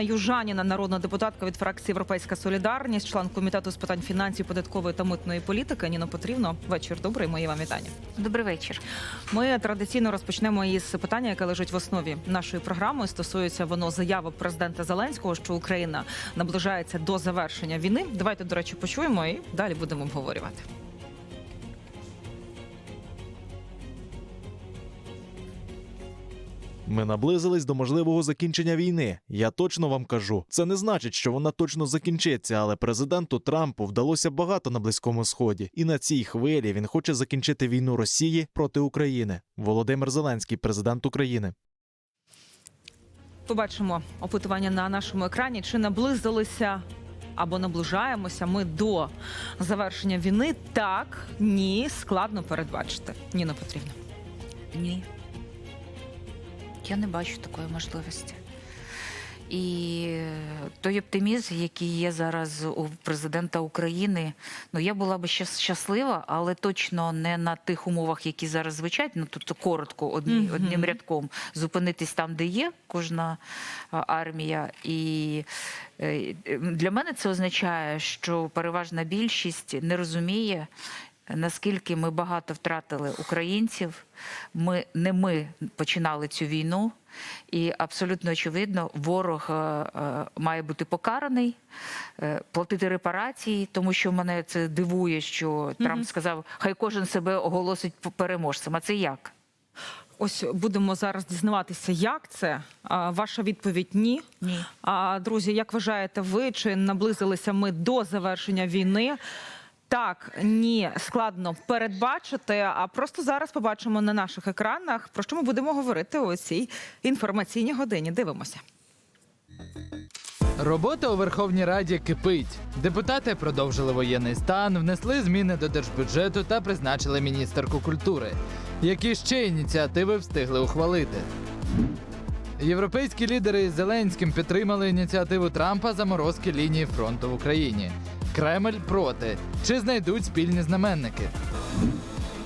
Южаніна, народна депутатка від фракції Європейська Солідарність, член комітету з питань фінансів, податкової та митної політики. Ніно Петрівно, вечір добрий. Мої вам вітання. Добрий вечір. Ми традиційно розпочнемо із питання, яке лежить в основі нашої програми. Стосується воно заяви президента Зеленського, що Україна наближається до завершення війни. Давайте, до речі, почуємо і далі будемо обговорювати. Ми наблизились до можливого закінчення війни. Я точно вам кажу. Це не значить, що вона точно закінчиться, але президенту Трампу вдалося багато на близькому сході, і на цій хвилі він хоче закінчити війну Росії проти України. Володимир Зеленський, президент України. Побачимо опитування на нашому екрані. Чи наблизилися або наближаємося ми до завершення війни? Так, ні, складно передбачити. Ніно Петрівна. Ні. Я не бачу такої можливості. І той оптимізм, який є зараз у президента України, ну я була би щас- щаслива, але точно не на тих умовах, які зараз звучать. Ну тобто коротко, одні, Мгм. одним рядком зупинитись там, де є кожна армія. І е, для мене це означає, що переважна більшість не розуміє. Наскільки ми багато втратили українців, ми не ми починали цю війну, і абсолютно очевидно, ворог е, е, має бути покараний, е, платити репарації, тому що мене це дивує, що Трамп сказав, хай кожен себе оголосить переможцем. А це як? Ось будемо зараз дізнаватися, як це. А, Ваша відповідь ні. Ні. А друзі, як вважаєте ви, чи наблизилися ми до завершення війни? Так, ні, складно передбачити. А просто зараз побачимо на наших екранах, про що ми будемо говорити у цій інформаційній годині. Дивимося. Робота у Верховній Раді кипить. Депутати продовжили воєнний стан, внесли зміни до держбюджету та призначили міністерку культури. Які ще ініціативи встигли ухвалити? Європейські лідери із Зеленським підтримали ініціативу Трампа заморозки лінії фронту в Україні. Кремль проти. Чи знайдуть спільні знаменники?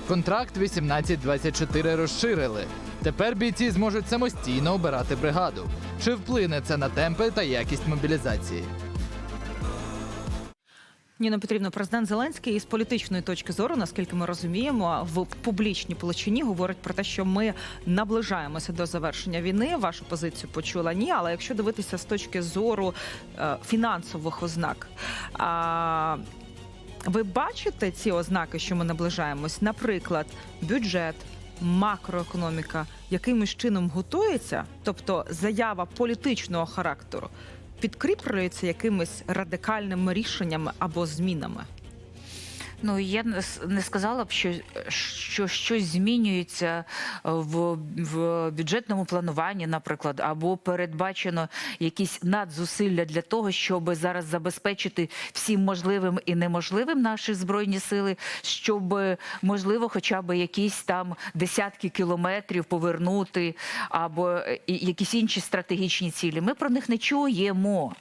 Контракт 1824 розширили. Тепер бійці зможуть самостійно обирати бригаду. Чи вплине це на темпи та якість мобілізації? Ніна Петрівна, президент Зеленський із політичної точки зору, наскільки ми розуміємо, в публічній площині говорить про те, що ми наближаємося до завершення війни. Вашу позицію почула ні. Але якщо дивитися з точки зору е, фінансових ознак. Ви бачите ці ознаки, що ми наближаємось? Наприклад, бюджет, макроекономіка якимось чином готується, тобто заява політичного характеру, підкріплюється якимись радикальними рішеннями або змінами. Ну я не сказала б, що, що щось змінюється е, в, в бюджетному плануванні, наприклад, або передбачено якісь надзусилля для того, щоб зараз забезпечити всім можливим і неможливим наші збройні сили, щоб можливо, хоча б якісь там десятки кілометрів повернути, або е, якісь інші стратегічні цілі. Ми про них не чуємо.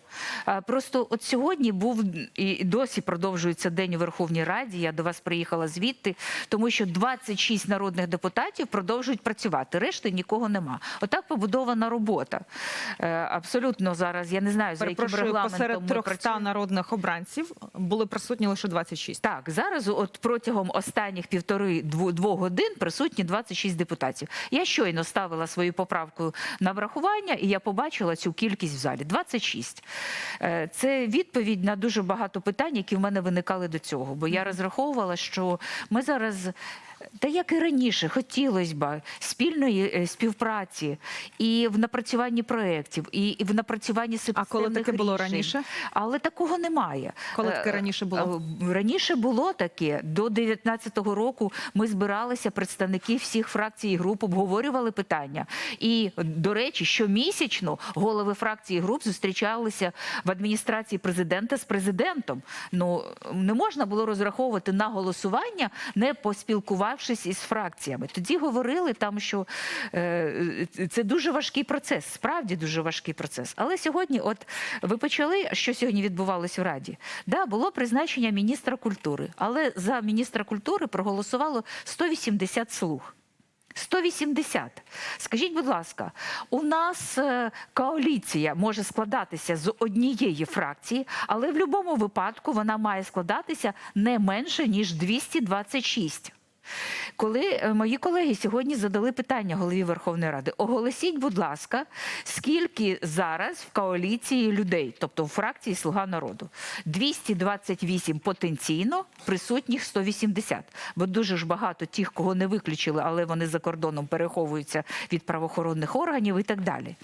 Просто от сьогодні був і досі продовжується день у Верховній Раді. Я до вас приїхала звідти, тому що 26 народних депутатів продовжують працювати. Решти нікого нема. Отак побудована робота. Е, Абсолютно зараз. Я не знаю за яким регламентом посеред ми 300 працюємо. народних обранців були присутні лише 26. Так, зараз от протягом останніх півтори двох годин присутні 26 депутатів. Я щойно ставила свою поправку на врахування, і я побачила цю кількість в залі 26. Е, Це відповідь на дуже багато питань, які в мене виникали до цього. Бо я розраховувала, що ми зараз. Та як і раніше, хотілося б спільної е, співпраці і в напрацюванні проєктів, і, в напрацюванні А коли системних таке було рішень. раніше? Але такого немає. Коли таке Е, раніше було? е, Раніше було таке. До 19-го року ми збиралися, представники всіх фракцій і груп обговорювали питання. І, до речі, щомісячно голови фракцій і груп зустрічалися в адміністрації президента з президентом. Ну не можна було розраховувати на голосування, не поспілкувавшись із фракціями. Тоді говорили там, що е, це дуже важкий процес, справді дуже важкий процес. Але сьогодні, от ви почали, що сьогодні відбувалось в Раді? Да, було призначення міністра культури, але за міністра культури проголосувало 180 слуг. 180. Скажіть, будь ласка, у нас е, коаліція може складатися з однієї фракції, але в будь-якому випадку вона має складатися не менше ніж 226. Коли е, мої колеги сьогодні задали питання голові Верховної Ради, оголосіть, будь ласка, скільки зараз в коаліції людей, тобто в фракції Слуга народу, 228 потенційно, присутніх 180. Бо дуже ж багато тих, кого не виключили, але вони за кордоном переховуються від правоохоронних органів і так далі.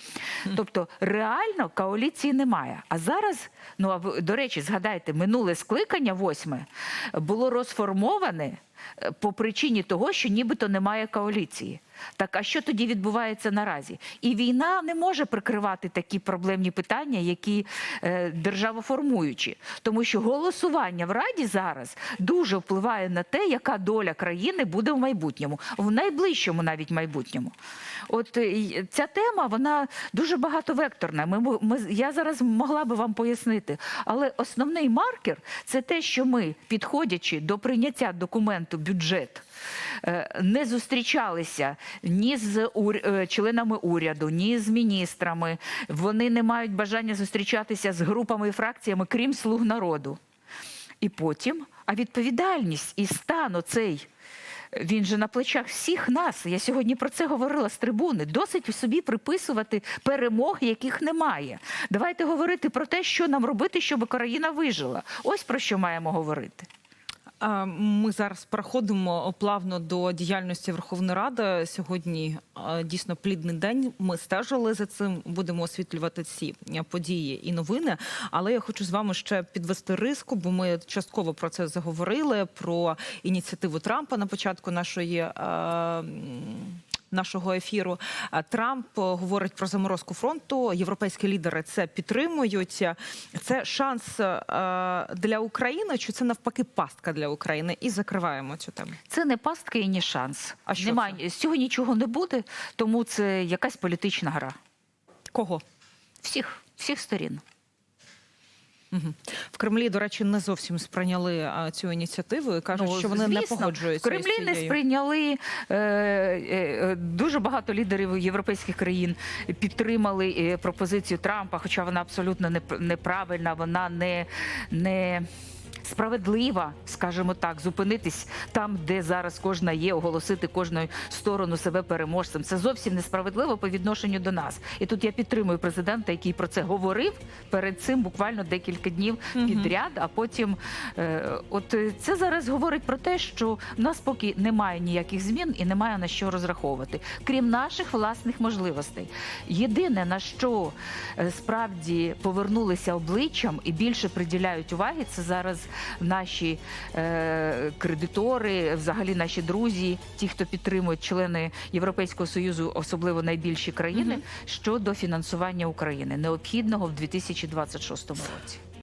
Тобто реально коаліції немає. А зараз, ну а до речі, згадайте, минуле скликання восьме було розформоване по причині того, що нібито немає коаліції. Так а що тоді відбувається наразі? І війна не може прикривати такі проблемні питання, які е, державоформуючі, тому що голосування в Раді зараз дуже впливає на те, яка доля країни буде в майбутньому, в найближчому навіть майбутньому. От е, ця тема вона дуже багатовекторна. Ми, ми я зараз могла би вам пояснити, але основний маркер це те, що ми, підходячи до прийняття документу бюджет. Е, Не зустрічалися ні з ур- е, членами уряду, ні з міністрами. Вони не мають бажання зустрічатися з групами і фракціями, крім слуг народу. І потім, а відповідальність і стан оцей. Він же на плечах всіх нас. Я сьогодні про це говорила з трибуни. Досить собі приписувати перемоги, яких немає. Давайте говорити про те, що нам робити, щоб країна вижила. Ось про що маємо говорити. Ми зараз проходимо плавно до діяльності Верховної Ради. Сьогодні дійсно плідний день. Ми стежили за цим, будемо освітлювати ці події і новини. Але я хочу з вами ще підвести риску, бо ми частково про це заговорили. Про ініціативу Трампа на початку нашої. Нашого ефіру Трамп е, говорить про заморозку фронту. Європейські лідери це підтримують. Це шанс е, для України, чи це навпаки пастка для України? І закриваємо цю тему. Це не пастка і не шанс. А що Немає з цього нічого не буде, тому це якась політична гра. Кого? Всіх, всіх сторін. В Кремлі, до речі, не зовсім сприйняли цю ініціативу і кажуть, Ну, що вони не погоджуються. В Кремлі не сприйняли е, е, дуже багато лідерів європейських країн підтримали е, пропозицію Трампа, хоча вона абсолютно неп- неправильна, вона не. не Справедлива, скажімо так, зупинитись там, де зараз кожна є, оголосити кожну сторону себе переможцем. Це зовсім несправедливо по відношенню до нас. І тут я підтримую президента, який про це говорив перед цим буквально декілька днів підряд. А потім, е, от е, це зараз говорить про те, що в нас поки немає ніяких змін і немає на що розраховувати, крім наших власних можливостей. Єдине на що е, справді повернулися обличчям і більше приділяють уваги, це зараз наші е, кредитори, взагалі наші друзі, ті, хто підтримують члени Європейського союзу, особливо найбільші країни, Мгм. щодо фінансування України необхідного в 2026 році.